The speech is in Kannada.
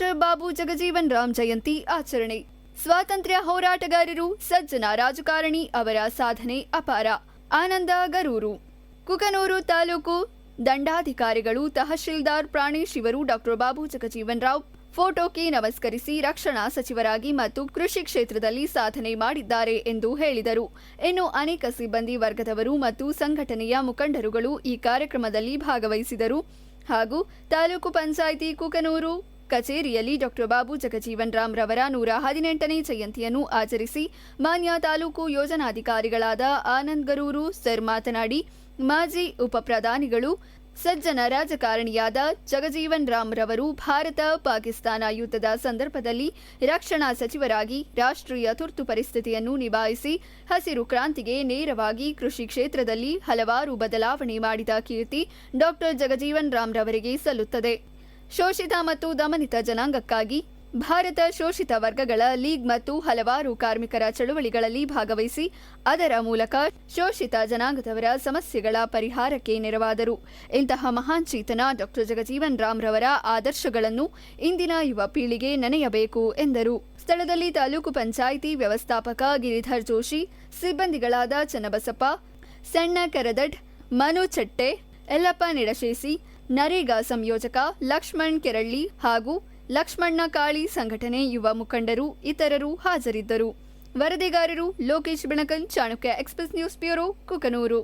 ಡಾಕ್ಟರ್ ಬಾಬು ಜಗಜೀವನ್ ರಾಮ್ ಜಯಂತಿ ಆಚರಣೆ. ಸ್ವಾತಂತ್ರ್ಯ ಹೋರಾಟಗಾರರು ಸಜ್ಜನ ರಾಜಕಾರಣಿ ಅವರ ಸಾಧನೆ ಅಪಾರ. ಆನಂದ ಗರೂರು. ಕುಕನೂರು ತಾಲೂಕು ದಂಡಾಧಿಕಾರಿಗಳು ತಹಶೀಲ್ದಾರ್ ಪ್ರಾಣಿ ಶಿವರು ಡಾಕ್ಟರ್ ಬಾಬು ಜಗಜೀವನ್ ರಾವ್ ಫೋಟೋಕ್ಕೆ ನಮಸ್ಕರಿಸಿ ರಕ್ಷಣಾ ಸಚಿವರಾಗಿ ಮತ್ತು ಕೃಷಿ ಕ್ಷೇತ್ರದಲ್ಲಿ ಸಾಧನೆ ಮಾಡಿದ್ದಾರೆ ಎಂದು ಹೇಳಿದರು. ಇನ್ನು ಅನೇಕ ಸಿಬ್ಬಂದಿ ವರ್ಗದವರು ಮತ್ತು ಸಂಘಟನೆಯ ಮುಖಂಡರುಗಳು ಈ ಕಾರ್ಯಕ್ರಮದಲ್ಲಿ ಭಾಗವಹಿಸಿದರು. ಹಾಗೂ ತಾಲೂಕು ಪಂಚಾಯಿತಿ ಕುಕನೂರು ಕಚೇರಿಯಲ್ಲಿ ಡಾಕ್ಟರ್ ಬಾಬು ಜಗಜೀವನ್ ರಾಮ್ ರವರ ನೂರ ಹದಿನೆಂಟನೇ ಜಯಂತಿಯನ್ನು ಆಚರಿಸಿ ಮಾನ್ಯ ತಾಲೂಕು ಯೋಜನಾಧಿಕಾರಿಗಳಾದ ಆನಂದ್ ಗರೂರು ಸರ್ ಮಾತನಾಡಿ, ಮಾಜಿ ಉಪಪ್ರಧಾನಿಗಳು ಸಜ್ಜನ ರಾಜಕಾರಣಿಯಾದ ಜಗಜೀವನ್ ರಾಮ್ ರವರು ಭಾರತ ಪಾಕಿಸ್ತಾನ ಯುದ್ಧದ ಸಂದರ್ಭದಲ್ಲಿ ರಕ್ಷಣಾ ಸಚಿವರಾಗಿ ರಾಷ್ಟ್ರೀಯ ತುರ್ತು ಪರಿಸ್ಥಿತಿಯನ್ನು ನಿಭಾಯಿಸಿ ಹಸಿರು ಕ್ರಾಂತಿಗೆ ನೇರವಾಗಿ ಕೃಷಿ ಕ್ಷೇತ್ರದಲ್ಲಿ ಹಲವಾರು ಬದಲಾವಣೆ ಮಾಡಿದ ಕೀರ್ತಿ ಡಾಕ್ಟರ್ ಜಗಜೀವನ್ ರಾಮ್ ರವರಿಗೆ ಸಲ್ಲುತ್ತದೆ. ಶೋಷಿತ ಮತ್ತು ದಮನಿತ ಜನಾಂಗಕ್ಕಾಗಿ ಭಾರತ ಶೋಷಿತ ವರ್ಗಗಳ ಲೀಗ್ ಮತ್ತು ಹಲವಾರು ಕಾರ್ಮಿಕರ ಚಳುವಳಿಗಳಲ್ಲಿ ಭಾಗವಹಿಸಿ, ಅದರ ಮೂಲಕ ಶೋಷಿತ ಜನಾಂಗದವರ ಸಮಸ್ಯೆಗಳ ಪರಿಹಾರಕ್ಕೆ ನೆರವಾದರು. ಇಂತಹ ಮಹಾನ್ ಚೇತನ ಡಾಕ್ಟರ್ ಜಗಜೀವನ್ ರಾಮ್ ರವರ ಆದರ್ಶಗಳನ್ನು ಇಂದಿನ ಯುವ ಪೀಳಿಗೆ ನೆನೆಯಬೇಕು ಎಂದರು. ಸ್ಥಳದಲ್ಲಿ ತಾಲೂಕು ಪಂಚಾಯಿತಿ ವ್ಯವಸ್ಥಾಪಕ ಗಿರಿಧರ್ ಜೋಶಿ, ಸಿಬ್ಬಂದಿಗಳಾದ ಚನ್ನಬಸಪ್ಪ, ಸಣ್ಣ ಕರದಡ್, ಮನು ಚಟ್ಟೆ, ಯಲ್ಲಪ್ಪ ನಿಡಶೇಸಿ ನರೇಗಾ ಸಂಯೋಜಕ ಲಕ್ಷ್ಮಣ್ ಕೆರಳ್ಳಿ ಹಾಗೂ ಲಕ್ಷ್ಮಣ್ಣ ಕಾಳಿ ಸಂಘಟನೆ ಯುವ ಮುಖಂಡರು ಇತರರು ಹಾಜರಿದ್ದರು. ವರದಿಗಾರರು Lokesh Benakal, Chanakya express news bureau Kukanur.